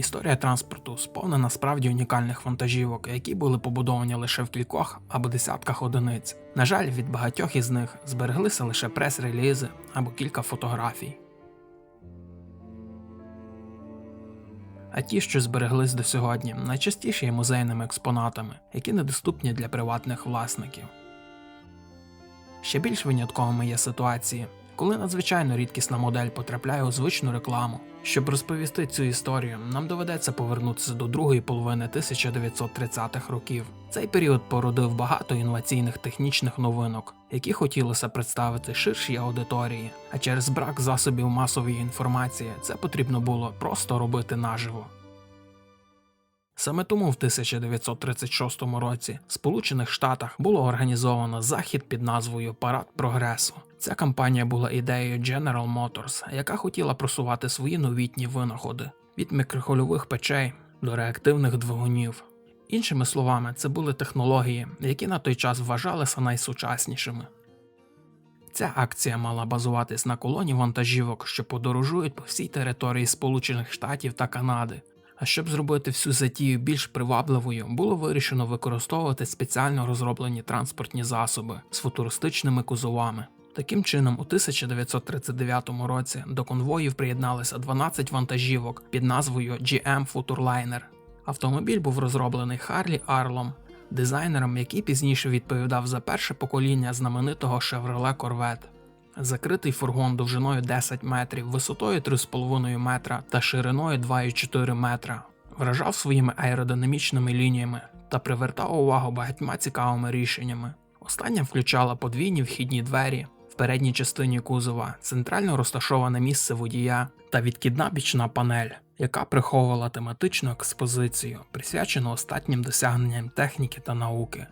Історія транспорту сповнена справді унікальних вантажівок, які були побудовані лише в кількох або десятках одиниць. На жаль, від багатьох із них збереглися лише прес-релізи або кілька фотографій. А ті, що збереглись до сьогодні, найчастіше є музейними експонатами, які недоступні для приватних власників. Ще більш винятковими є ситуації, коли надзвичайно рідкісна модель потрапляє у звичну рекламу. Щоб розповісти цю історію, нам доведеться повернутися до другої половини 1930-х років. Цей період породив багато інноваційних технічних новинок, які хотілося представити ширшій аудиторії, а через брак засобів масової інформації це потрібно було просто робити наживо. Саме тому в 1936 році в Сполучених Штатах було організовано захід під назвою Парад прогресу. Ця кампанія була ідеєю General Motors, яка хотіла просувати свої новітні винаходи від мікрохвильових печей до реактивних двигунів. Іншими словами, це були технології, які на той час вважалися найсучаснішими. Ця акція мала базуватись на колоні вантажівок, що подорожують по всій території Сполучених Штатів та Канади. А щоб зробити всю затію більш привабливою, було вирішено використовувати спеціально розроблені транспортні засоби з футуристичними кузовами. Таким чином, у 1939 році до конвоїв приєдналися 12 вантажівок під назвою GM Futurliner. Автомобіль був розроблений Харлі Арлом, дизайнером, який пізніше відповідав за перше покоління знаменитого Chevrolet Corvette. Закритий фургон довжиною 10 метрів, висотою 3,5 метра та шириною 2,4 метра, вражав своїми аеродинамічними лініями та привертав увагу багатьма цікавими рішеннями. Остання включала подвійні вхідні двері в передній частині кузова, центрально розташоване місце водія та відкидна бічна панель, яка приховувала тематичну експозицію, присвячену остатнім досягненням техніки та науки.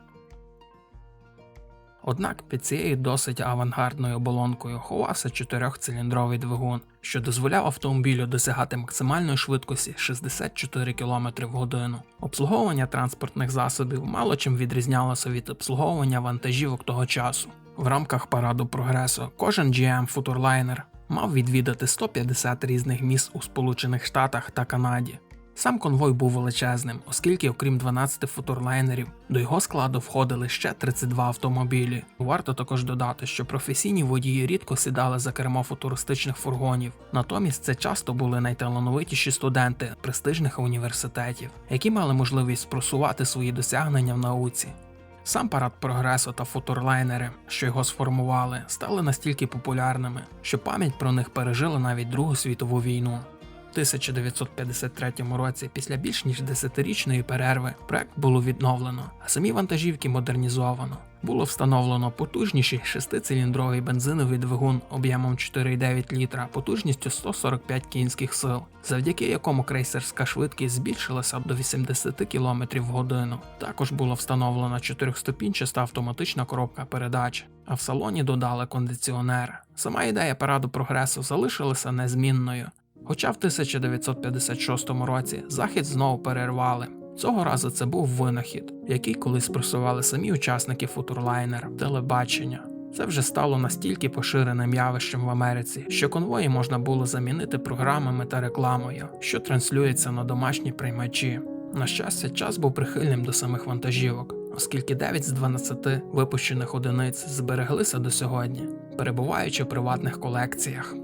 Однак під цією досить авангардною оболонкою ховався чотирьохциліндровий двигун, що дозволяв автомобілю досягати максимальної швидкості 64 км в годину. Обслуговування транспортних засобів мало чим відрізнялося від обслуговування вантажівок того часу. В рамках параду прогресу кожен GM Futurliner мав відвідати 150 різних міст у Сполучених Штатах та Канаді. Сам конвой був величезним, оскільки, окрім 12 футурлайнерів, до його складу входили ще 32 автомобілі. Варто також додати, що професійні водії рідко сідали за кермо футуристичних фургонів, натомість це часто були найталановитіші студенти престижних університетів, які мали можливість просувати свої досягнення в науці. Сам парад прогресу та футурлайнери, що його сформували, стали настільки популярними, що пам'ять про них пережила навіть Другу світову війну. У 1953 році, після більш ніж десятирічної перерви, проект було відновлено, а самі вантажівки модернізовано. Було встановлено потужніший шестициліндровий бензиновий двигун об'ємом 4,9 літра, потужністю 145 кінських сил, завдяки якому крейсерська швидкість збільшилася до 80 км в годину. Також було встановлено чотирьохступінчаста автоматична коробка передач, а в салоні додали кондиціонер. Сама ідея параду прогресу залишилася незмінною. Хоча в 1956 році захід знову перервали. Цього разу це був винахід, який колись просували самі учасники футурлайнер телебачення. Це вже стало настільки поширеним явищем в Америці, що конвої можна було замінити програмами та рекламою, що транслюється на домашні приймачі. На щастя, час був прихильним до самих вантажівок, оскільки 9 з 12 випущених одиниць збереглися до сьогодні, перебуваючи в приватних колекціях.